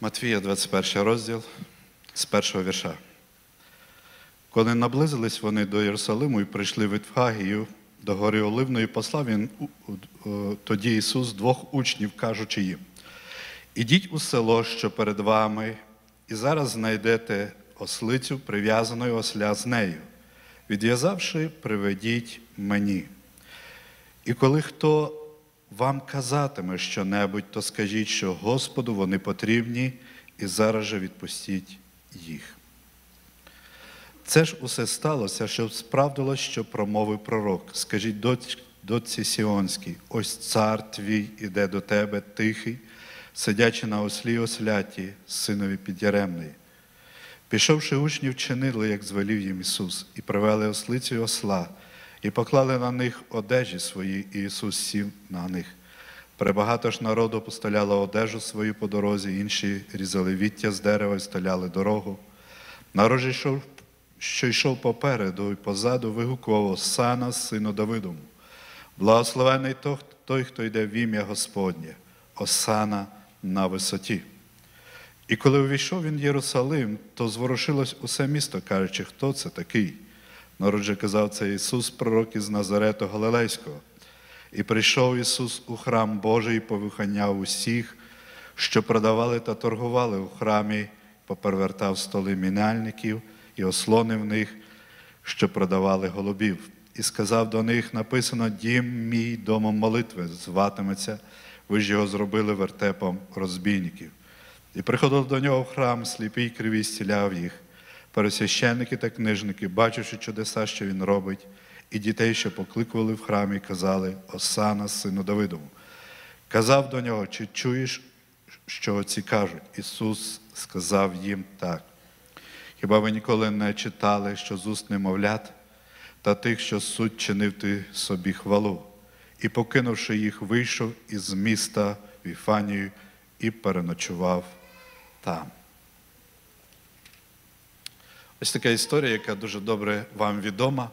Матвія, 21 розділ з першого вірша. Коли наблизились вони до Єрусалиму і прийшли в Ітфагію до гори Оливної, послав він тоді Ісус двох учнів, кажучи їм: Ідіть у село, що перед вами, і зараз знайдете ослицю, прив'язаною осля з нею. Відв'язавши, приведіть мені. І коли хто вам казатиме щонебудь, то скажіть, що Господу вони потрібні, і зараз же відпустіть їх. Це ж усе сталося, щоб справдилось, що промовив пророк. Скажіть дочці Сіонській, ось цар твій іде до тебе, тихий, сидячи на ослі осляті, синові підяремної. Пішовши учні, вчинили, як звелів їм Ісус, і привели ослицю осла, і поклали на них одежі свої, і Ісус сів на них. Пребагато ж народу постеляло одежу свою по дорозі, інші різали віття з дерева і стеляли дорогу. Народ йшов, що йшов попереду і позаду, вигукував Осана, сину Давидому. Благословений той, хто йде в ім'я Господнє, Осана на висоті. І коли увійшов він в Єрусалим, то зворушилось усе місто, кажучи, хто це такий. Народ же казав, це Ісус, пророк із Назарету Галилейського. І прийшов Ісус у храм Божий і повиханяв усіх, що продавали та торгували у храмі, попервертав столи мінальників і ослонив них, що продавали голубів. І сказав до них: написано: Дім мій домом молитви зватиметься, ви ж його зробили вертепом розбійників. І приходив до нього в храм сліпий й кривий зціляв їх. Пересвященники та книжники, бачивши чудеса, що він робить, і дітей, що покликували в храмі, казали Осана, сину Давидову. Казав до нього, чи чуєш, що оці кажуть? Ісус сказав їм так. Хіба ви ніколи не читали, що з уст немовлят та тих, що суд чинив ти собі хвалу? І, покинувши їх, вийшов із міста в Іфанію і переночував там. Ось така історія, яка дуже добре вам відома.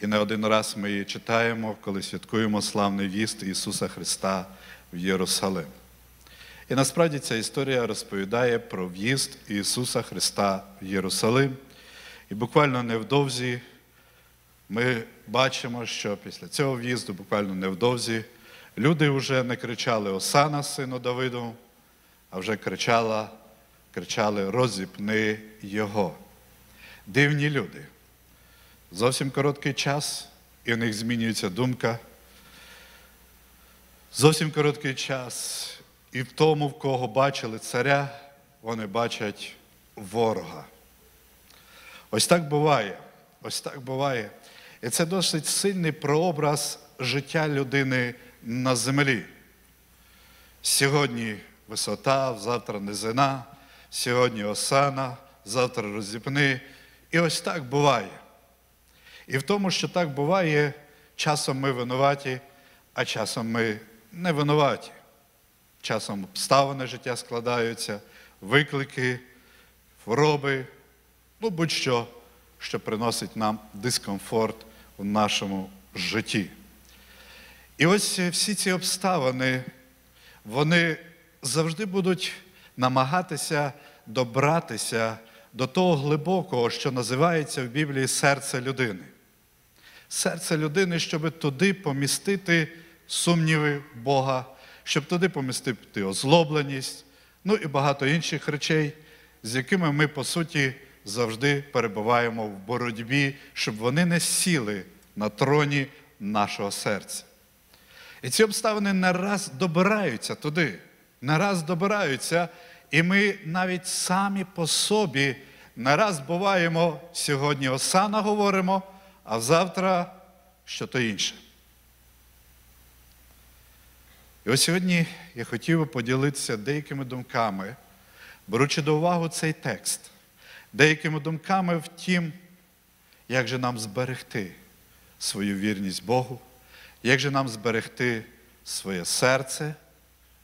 І не один раз ми її читаємо, коли святкуємо славний віст Ісуса Христа в Єрусалим. І насправді ця історія розповідає про в'їзд Ісуса Христа в Єрусалим. І буквально невдовзі ми бачимо, що після цього в'їзду, буквально невдовзі, люди вже не кричали Осана, сину Давиду, а вже кричала, кричали Розіпни Його. Дивні люди. Зовсім короткий час, і в них змінюється думка. Зовсім короткий час, і в тому, в кого бачили царя, вони бачать ворога. Ось так буває. Ось так буває. І це досить сильний прообраз життя людини на землі. Сьогодні висота, завтра низина, сьогодні осана, завтра розіпни. І ось так буває. І в тому, що так буває, часом ми винуваті, а часом ми не винуваті. Часом обставини життя складаються, виклики, хвороби, ну будь-що, що приносить нам дискомфорт у нашому житті. І ось всі ці обставини, вони завжди будуть намагатися добратися до того глибокого, що називається в Біблії серце людини. Серце людини, щоб туди помістити сумніви Бога, щоб туди помістити озлобленість, ну і багато інших речей, з якими ми, по суті, завжди перебуваємо в боротьбі, щоб вони не сіли на троні нашого серця. І ці обставини не раз добираються туди, не раз добираються, і ми навіть самі по собі не раз буваємо сьогодні осана говоримо, а завтра що то інше. І ось сьогодні я хотів би поділитися деякими думками, беручи до уваги цей текст, деякими думками в тім, як же нам зберегти свою вірність Богу, як же нам зберегти своє серце,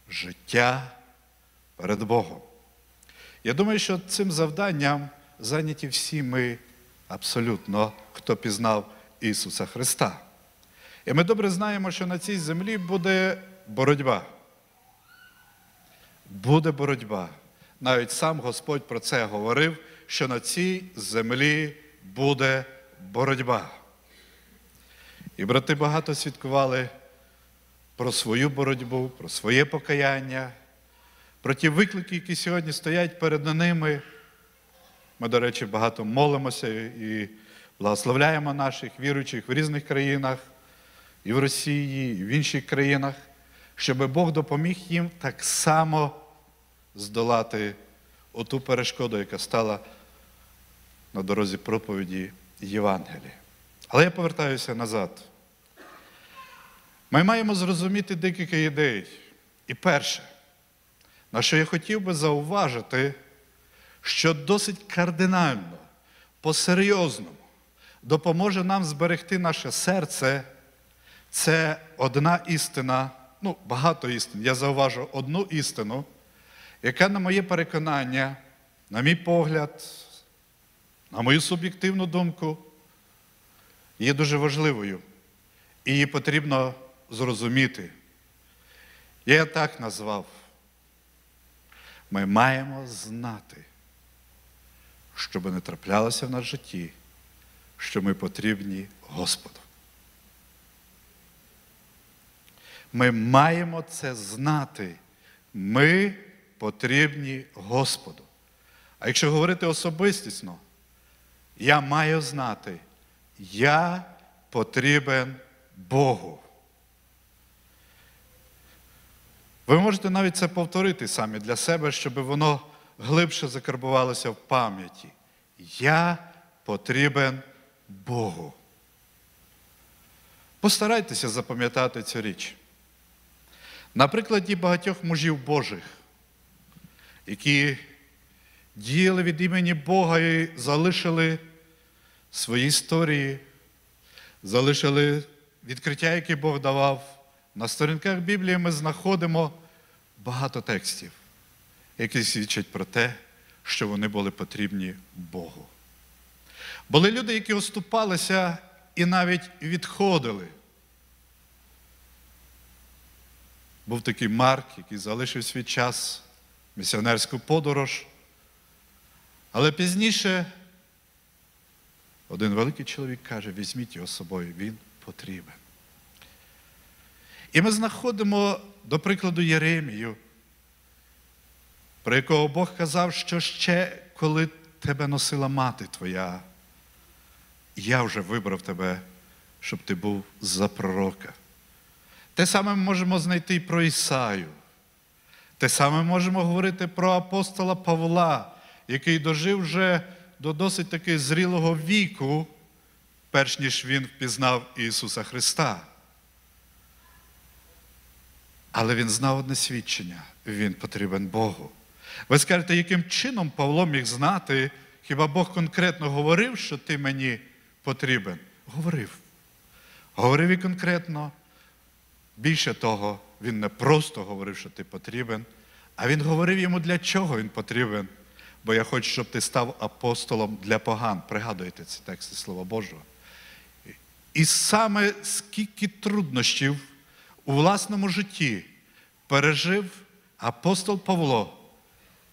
життя перед Богом. Я думаю, що цим завданням зайняті всі ми абсолютно, хто пізнав Ісуса Христа. І ми добре знаємо, що на цій землі буде боротьба. Буде боротьба. навіть сам Господь про це говорив, що на цій землі буде боротьба. І брати багато свідкували про свою боротьбу, про своє покаяння, про ті виклики, які сьогодні стоять перед ними. Ми, до речі, багато молимося і благословляємо наших віруючих в різних країнах, і в Росії, і в інших країнах, щоб Бог допоміг їм так само здолати оту перешкоду, яка стала на дорозі проповіді Євангелія. Але я повертаюся назад. Ми маємо зрозуміти декілька ідей. І перше, на що я хотів би зауважити, що досить кардинально, по-серйозному допоможе нам зберегти наше серце, це одна істина, ну, багато істин. Я зауважу одну істину, яка, на моє переконання, на мій погляд, на мою суб'єктивну думку, є дуже важливою. І її потрібно зрозуміти. Я так назвав. Ми маємо знати, щоб не траплялося в нас житті, що ми потрібні Господу. Ми маємо це знати. Ми потрібні Господу. А якщо говорити особистісно, я маю знати, я потрібен Богу. Ви можете навіть це повторити самі для себе, щоб воно глибше закарбувалося в пам'яті. Я потрібен Богу. Постарайтеся запам'ятати цю річ. На прикладі багатьох мужів Божих, які діяли від імені Бога і залишили свої історії, залишили відкриття, яке Бог давав. На сторінках Біблії ми знаходимо багато текстів, які свідчать про те, що вони були потрібні Богу. Були люди, які оступалися і навіть відходили. Був такий Марк, який залишив свій час, місіонерську подорож. Але пізніше один великий чоловік каже: візьміть його з собою, він потрібен. І ми знаходимо, до прикладу, Єремію, про якого Бог казав, що ще коли тебе носила мати твоя, я вже вибрав тебе, щоб ти був за пророка. Те саме ми можемо знайти і про Ісаю. Те саме можемо говорити про апостола Павла, який дожив вже до досить таки зрілого віку, перш ніж він впізнав Ісуса Христа. Але він знав одне свідчення, він потрібен Богу. Ви скажете, яким чином Павло міг знати, хіба Бог конкретно говорив, що ти мені потрібен? Говорив. Говорив і конкретно. Більше того, він не просто говорив, що ти потрібен, а він говорив йому, для чого він потрібен. Бо я хочу, щоб ти став апостолом для поган. Пригадуєте ці тексти Слова Божого. І саме скільки труднощів у власному житті пережив апостол Павло.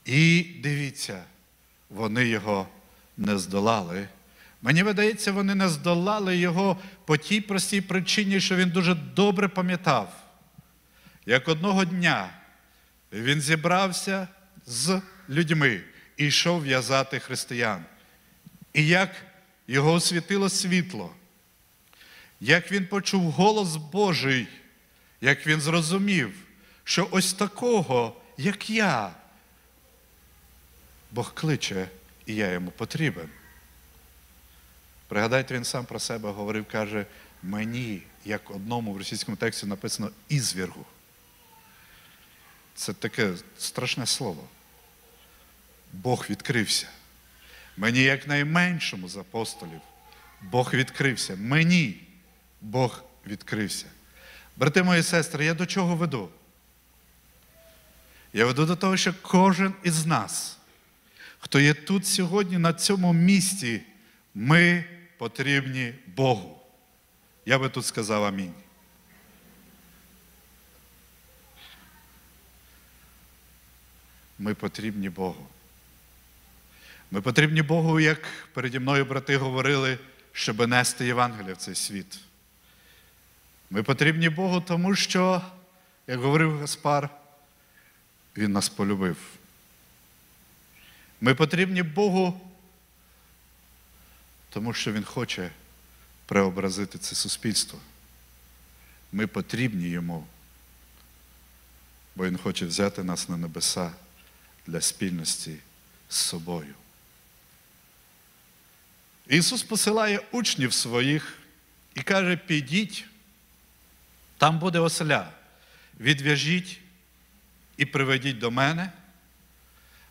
І дивіться, вони його не здолали. Мені видається, вони не здолали його по тій простій причині, що він дуже добре пам'ятав, як одного дня він зібрався з людьми і йшов в'язати християн. І як його освітило світло, як він почув голос Божий, як він зрозумів, що ось такого, як я, Бог кличе, і я йому потрібен. Пригадайте, він сам про себе говорив, каже, мені, як одному в російському тексті написано ізвіргу. Це таке страшне слово. Бог відкрився. Мені, як найменшому з апостолів, Бог відкрився. Мені Бог відкрився. Брати мої сестри, я до чого веду? Я веду до того, що кожен із нас, хто є тут сьогодні, на цьому місці, ми потрібні Богу. Я би тут сказав амінь. Ми потрібні Богу. Ми потрібні Богу, як переді мною брати говорили, щоб нести Євангелія в цей світ. Ми потрібні Богу, тому що, як говорив Гаспар, Він нас полюбив. Ми потрібні Богу, тому що Він хоче преобразити це суспільство. Ми потрібні Йому, бо Він хоче взяти нас на небеса для спільності з собою. Ісус посилає учнів своїх і каже: підіть, там буде оселя, відв'яжіть і приведіть до мене,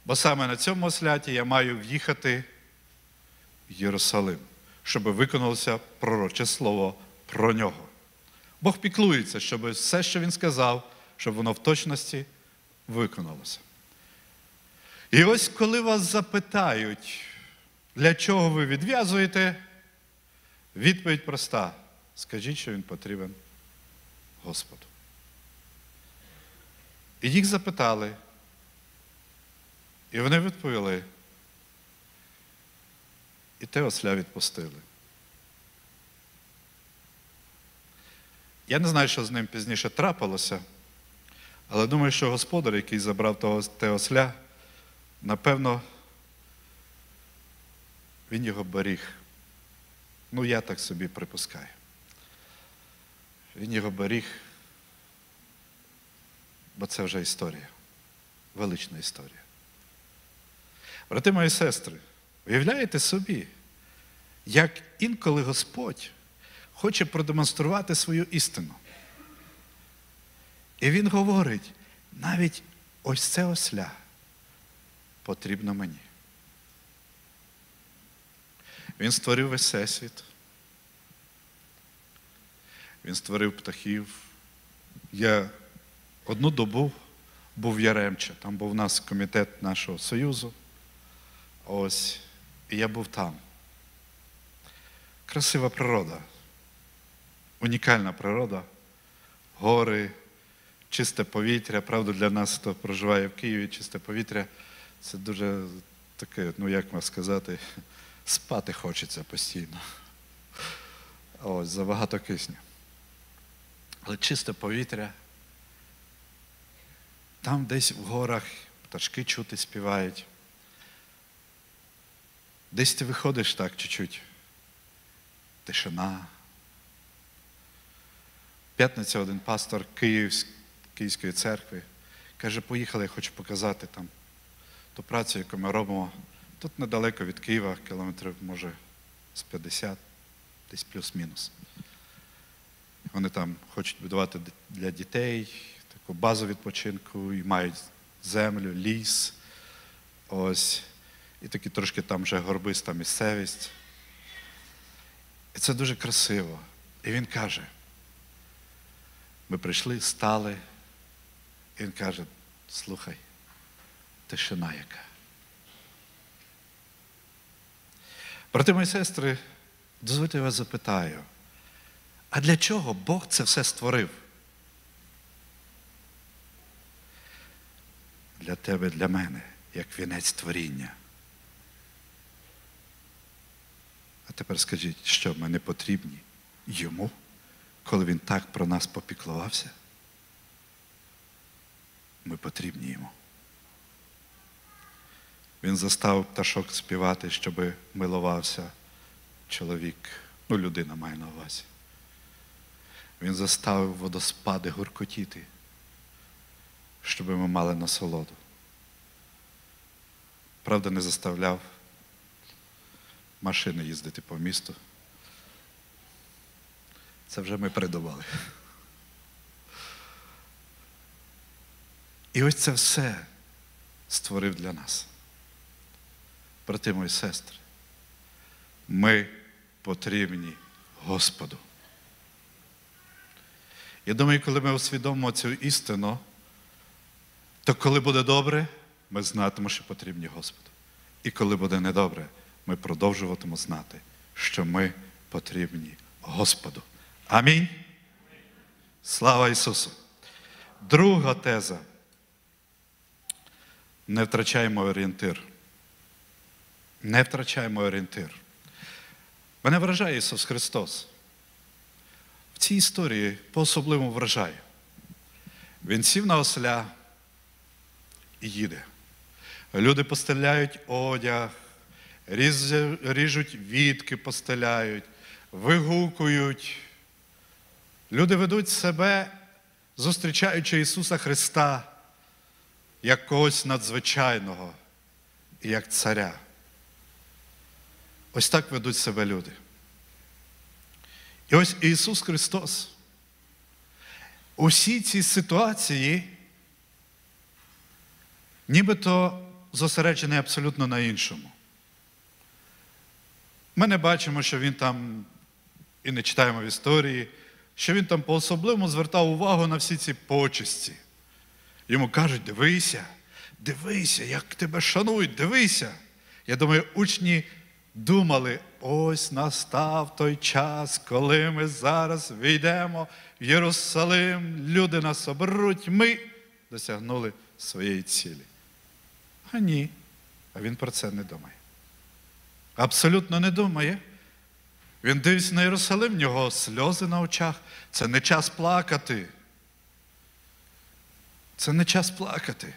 бо саме на цьому осляті я маю в'їхати в Єрусалим, щоб виконалося пророче слово про нього. Бог піклується, щоб все, що Він сказав, щоб воно в точності виконалося. І ось коли вас запитають, для чого ви відв'язуєте, відповідь проста. Скажіть, що він потрібен Господу. І їх запитали, і вони відповіли. І те осля відпустили. Я не знаю, що з ним пізніше трапилося, але думаю, що господар, який забрав того, те осля, напевно, він його беріг. Ну, я так собі припускаю. Він його беріг, бо це вже історія, велична історія. Брати мої сестри, уявляєте собі, як інколи Господь хоче продемонструвати свою істину. І Він говорить, навіть ось це осля потрібно мені. Він створив весь всесвіт. Він створив птахів. Я одну добу був Яремче, там був у нас комітет нашого Союзу. Ось, і я був там. Красива природа, унікальна природа, гори, чисте повітря. Правда, для нас, хто проживає в Києві, чисте повітря це дуже таке, ну як вам сказати, спати хочеться постійно. Ось, забагато кисню. Але чисте повітря. Там десь в горах пташки чути співають. Десь ти виходиш так чуть-чуть. Тишина. П'ятниця один пастор Київсь, Київської церкви каже, поїхали, я хочу показати там ту працю, яку ми робимо. Тут недалеко від Києва, кілометрів, може, з 50, десь плюс-мінус. Вони там хочуть будувати для дітей базу відпочинку і мають землю, ліс. Ось. І такі трошки там вже горбиста місцевість. І це дуже красиво. І він каже: ми прийшли, стали, і він каже, слухай, тишина яка. Брати мої сестри, дозвольте я вас запитаю, а для чого Бог це все створив? Для тебе, для мене, як вінець творіння. А тепер скажіть, що ми не потрібні йому, коли він так про нас попіклувався? Ми потрібні йому. Він заставив пташок співати, щоб милувався чоловік, ну, людина має на увазі. Він заставив водоспади гуркотіти, щоб ми мали насолоду. Правда, не заставляв машини їздити по місту. Це вже ми придумали. І ось це все створив для нас. Брати мої сестри, ми потрібні Господу. Я думаю, коли ми усвідомимо цю істину, то коли буде добре, ми знатимемо, що потрібні Господу. І коли буде недобре, ми продовжуватимемо знати, що ми потрібні Господу. Амінь. Слава Ісусу! Друга теза. не втрачаємо орієнтир. Не втрачаємо орієнтир. Мене вражає Ісус Христос. В цій історії по-особливому вражає. Він сів на осля і їде. Люди постеляють одяг, ріжуть вітки, постеляють, вигукують. Люди ведуть себе, зустрічаючи Ісуса Христа як когось надзвичайного і як царя. Ось так ведуть себе люди. І ось Ісус Христос. Усі ці ситуації нібито зосереджений абсолютно на іншому. Ми не бачимо, що він там, і не читаємо в історії, що він там по-особливому звертав увагу на всі ці почесті. Йому кажуть, дивися, дивися, як тебе шанують, дивися. Я думаю, учні думали, ось настав той час, коли ми зараз війдемо в Єрусалим, люди нас оберуть, ми досягнули своєї цілі. А ні, а він про це не думає. Абсолютно не думає. Він дивиться на Єрусалим, в нього сльози на очах. Це не час плакати. Це не час плакати.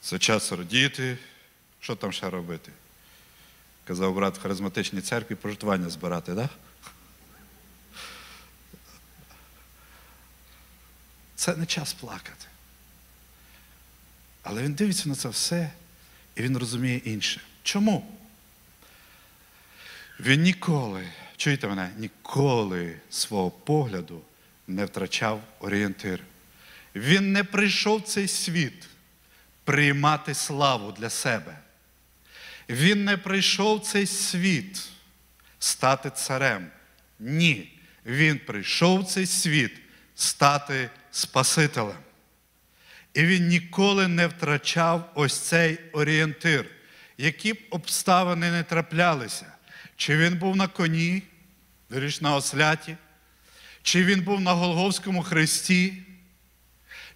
Це час радіти. Що там ще робити? Казав брат в харизматичній церкві пожертвування збирати, так? Да? Це не час плакати. Але він дивиться на це все і він розуміє інше. Чому? Він ніколи, чуєте мене, ніколи свого погляду не втрачав орієнтир. Він не прийшов в цей світ приймати славу для себе. Він не прийшов в цей світ стати царем. Ні. Він прийшов в цей світ стати Спасителем. І він ніколи не втрачав ось цей орієнтир, які б обставини не траплялися. Чи він був на коні, віриш, на осляті, чи він був на Голговському хресті,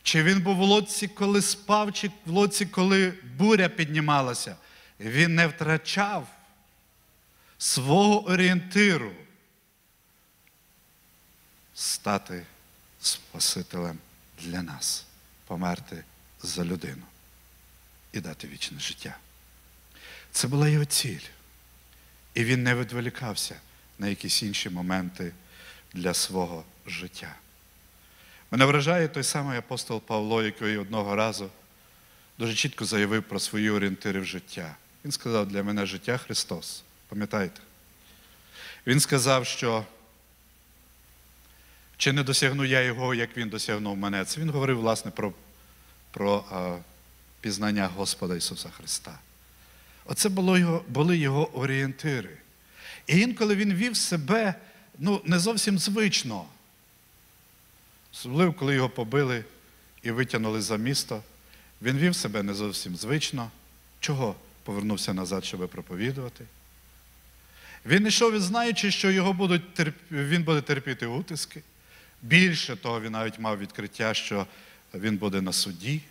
чи він був в лодці, коли спав, чи в лодці, коли буря піднімалася. Він не втрачав свого орієнтиру стати Спасителем для нас, померти за людину і дати вічне життя. Це була його ціль. І він не відволікався на якісь інші моменти для свого життя. Мене вражає той самий апостол Павло, який одного разу дуже чітко заявив про свої орієнтири в життя. Він сказав, для мене життя Христос. Пам'ятаєте? Він сказав, що чи не досягну я його, як він досягнув мене. Це він говорив, власне, про, про а, пізнання Господа Ісуса Христа. Оце було його, були його орієнтири. І інколи він вів себе ну, не зовсім звично. Особливо, коли його побили і витягнули за місто, він вів себе не зовсім звично. Чого повернувся назад, щоб проповідувати? Він йшов, знаючи, що його будуть терп... він буде терпіти утиски. Більше того, він навіть мав відкриття, що він буде на суді.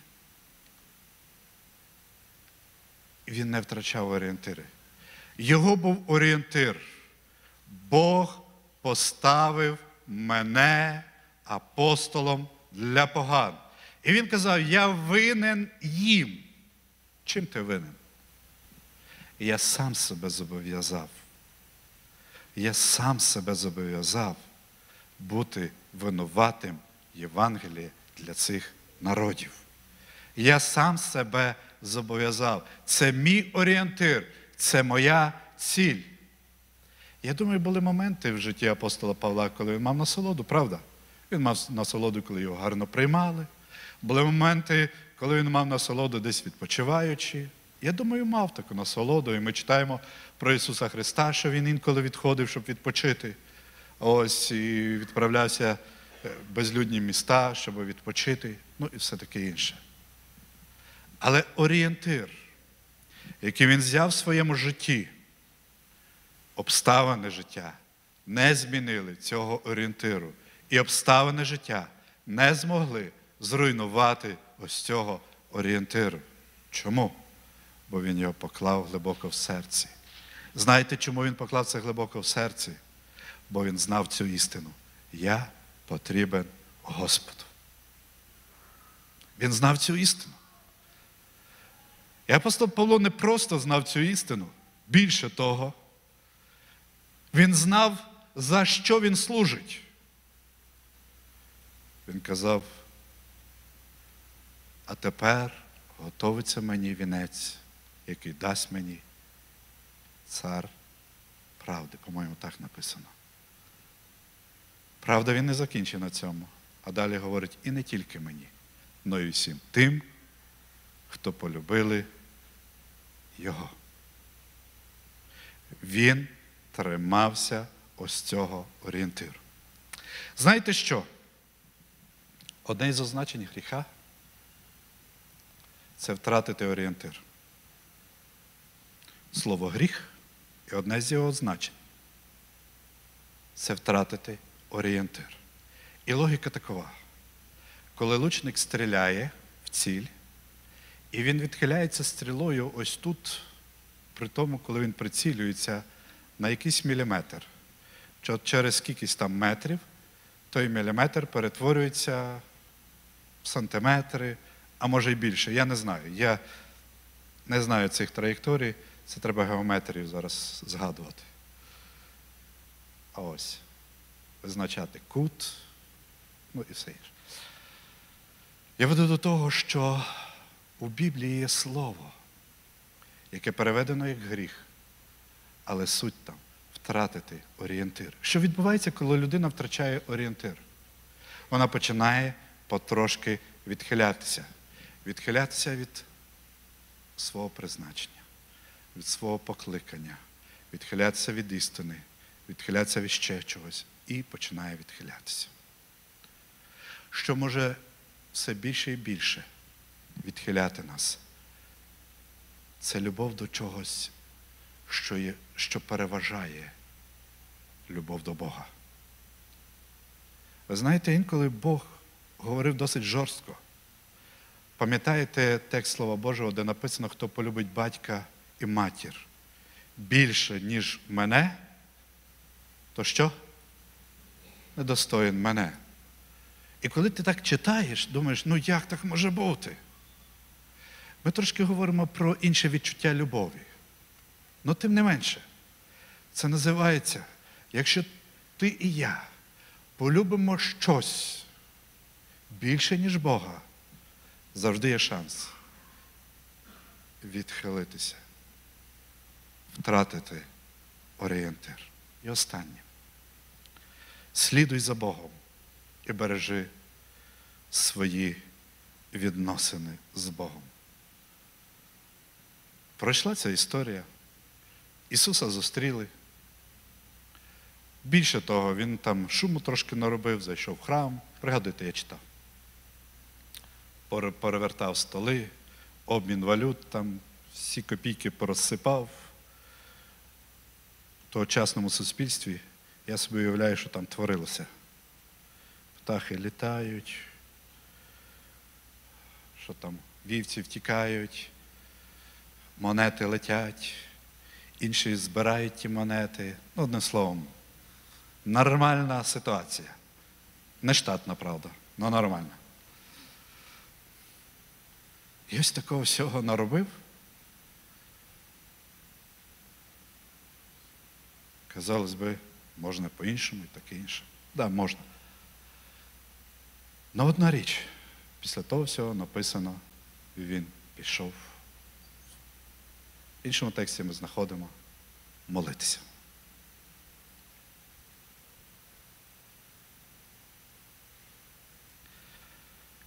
І він не втрачав орієнтири. Його був орієнтир. Бог поставив мене апостолом для поган. І він казав: Я винен їм. Чим ти винен? І я сам себе зобов'язав. Я сам себе зобов'язав бути винуватим Євангелія для цих народів. Я сам себе зобов'язав. Це мій орієнтир, це моя ціль. Я думаю, були моменти в житті апостола Павла, коли він мав насолоду, правда? Він мав насолоду, коли його гарно приймали. Були моменти, коли він мав насолоду десь відпочиваючи. Я думаю, мав таку насолоду. І ми читаємо про Ісуса Христа, що Він інколи відходив, щоб відпочити. Ось і відправлявся в безлюдні міста, щоб відпочити, ну і все таке інше. Але орієнтир, який він взяв в своєму житті, обставини життя не змінили цього орієнтиру. І обставини життя не змогли зруйнувати ось цього орієнтиру. Чому? Бо він його поклав глибоко в серці. Знаєте, чому він поклав це глибоко в серці? Бо він знав цю істину. Я потрібен Господу. Він знав цю істину. І апостол Павло не просто знав цю істину. Більше того, він знав, за що він служить. Він казав, а тепер готовиться мені вінець, який дасть мені цар правди. По-моєму, так написано. Правда, він не закінчив на цьому, а далі говорить і не тільки мені, але й всім тим, хто полюбили його. Він тримався ось цього орієнтиру. Знаєте що? Одне із означень гріха це втратити орієнтир. Слово гріх і одне з його означень це втратити орієнтир. І логіка такова. Коли лучник стріляє в ціль, і він відхиляється стрілою ось тут, при тому, коли він прицілюється на якийсь міліметр, що через кількись там метрів той міліметр перетворюється в сантиметри, а може й більше. Я не знаю. Я не знаю цих траєкторій, це треба геометрію зараз згадувати. А ось визначати кут, ну і все інше. Я веду до того, що у Біблії є слово, яке переведено як гріх, але суть там втратити орієнтир. Що відбувається, коли людина втрачає орієнтир? Вона починає потрошки відхилятися, відхилятися від свого призначення, від свого покликання, відхилятися від істини, відхилятися від ще чогось і починає відхилятися. Що може все більше і більше відхиляти нас? Це любов до чогось, що, є, що переважає любов до Бога. Ви знаєте, інколи Бог говорив досить жорстко. Пам'ятаєте текст Слова Божого, де написано, хто полюбить батька і матір більше, ніж мене, то що? Недостоїн мене. І коли ти так читаєш, думаєш, ну як так може бути? Ми трошки говоримо про інше відчуття любові. Ну, тим не менше, це називається, якщо ти і я полюбимо щось більше, ніж Бога, завжди є шанс відхилитися, втратити орієнтир. І останнє. Слідуй за Богом і бережи свої відносини з Богом. Пройшла ця історія. Ісуса зустріли. Більше того, Він там шуму трошки наробив, зайшов в храм. Пригадуйте, я читав. Перевертав столи, обмін валют, там всі копійки порозсипав. В тогочасному суспільстві я собі уявляю, що там творилося. Птахи літають, що там вівці втікають, монети летять, інші збирають ті монети. Ну, одним словом, нормальна ситуація. Не штатна, правда, але нормальна. І ось такого всього наробив. Казалось би, можна по-іншому і таке інше. Так, да, можна. Но одна річ, після того всього написано, він пішов. В іншому тексті ми знаходимо молитися.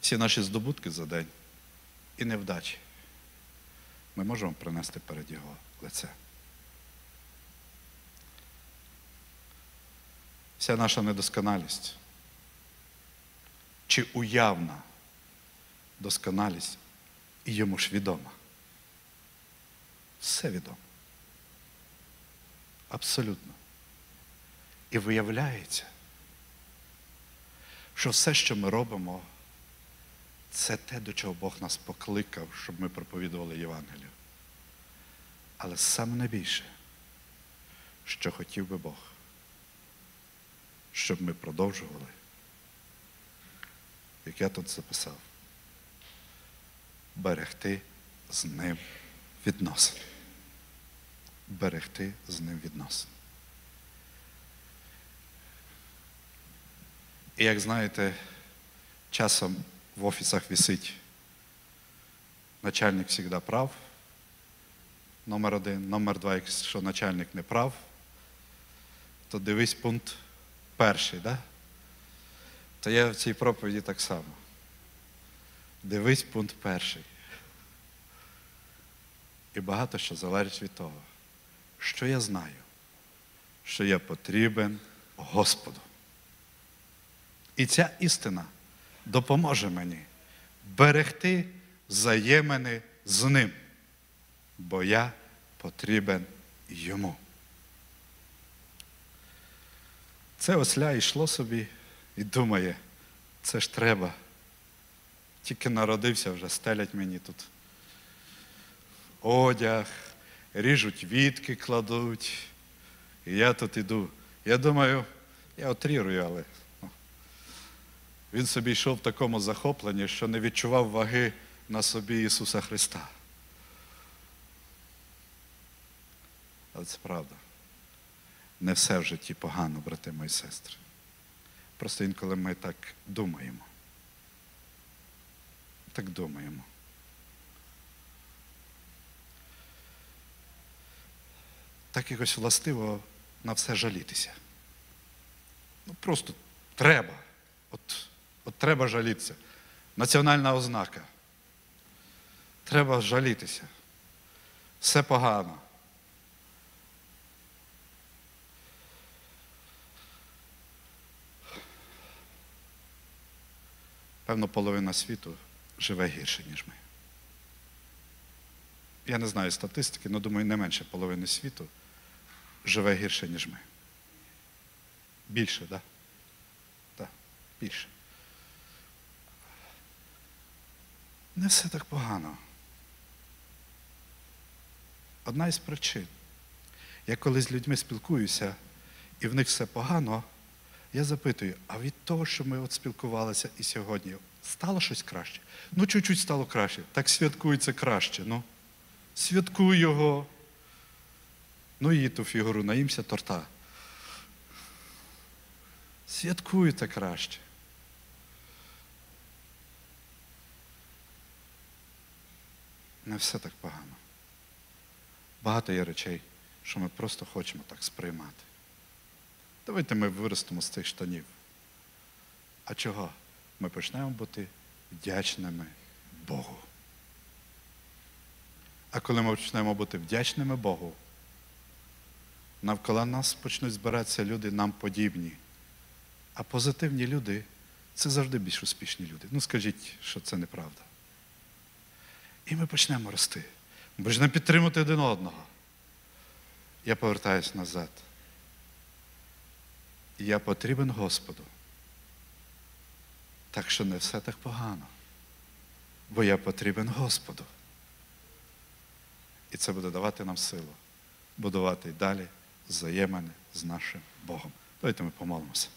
Всі наші здобутки за день і невдачі ми можемо принести перед Його лице. Вся наша недосконалість чи уявна досконалість і йому ж відома. Все відомо. Абсолютно. І виявляється, що все, що ми робимо, Це те, до чого Бог нас покликав, щоб ми проповідували Євангелію. Але саме найбільше, що хотів би Бог, щоб ми продовжували, як я тут записав, берегти з ним відносин. Берегти з ним відносин. І як знаєте, часом в офісах висить начальник завжди прав, номер один, номер два, якщо начальник не прав, то дивись пункт перший, да? То я в цій проповіді так само. Дивись пункт перший. І багато що залежить від того, що я знаю, що я потрібен Господу. І ця істина допоможе мені берегти взаємини з ним, бо я потрібен йому. Це осля йшло собі і думає, це ж треба. Тільки народився, вже стелять мені тут одяг, ріжуть вітки, кладуть. І я тут іду. Я думаю, я отрірую, але ну, він собі йшов в такому захопленні, що не відчував ваги на собі Ісуса Христа. Але це правда. Не все в житті погано, брати мої сестри. Просто інколи ми так думаємо. Так думаємо. Так якось властиво на все жалітися. Ну просто треба. От, от треба жалітися. Національна ознака. Треба жалітися. Все погано. Певно, половина світу живе гірше, ніж ми. Я не знаю статистики, але думаю, не менше половини світу живе гірше, ніж ми. Більше, так? Да? Так, більше. Не все так погано. Одна із причин. Я коли з людьми спілкуюся, і в них все погано, я запитую, а від того, що ми от спілкувалися і сьогодні, стало щось краще? Ну, чуть-чуть стало краще. Так святкується краще. Ну, святкуй його. Ну, її ту фігуру, наїмся торта. Святкуйте краще. Не все так погано. Багато є речей, що ми просто хочемо так сприймати. Давайте ми виростемо з цих штанів. А чого? Ми почнемо бути вдячними Богу. А коли ми почнемо бути вдячними Богу, навколо нас почнуть збиратися люди нам подібні. А позитивні люди це завжди більш успішні люди. Ну скажіть, що це неправда. І ми почнемо рости. Ми почнемо підтримувати один одного. Я повертаюся назад. Я потрібен Господу. Так що не все так погано. Бо я потрібен Господу. І це буде давати нам силу, будувати й далі взаємини з нашим Богом. Давайте ми помолимося.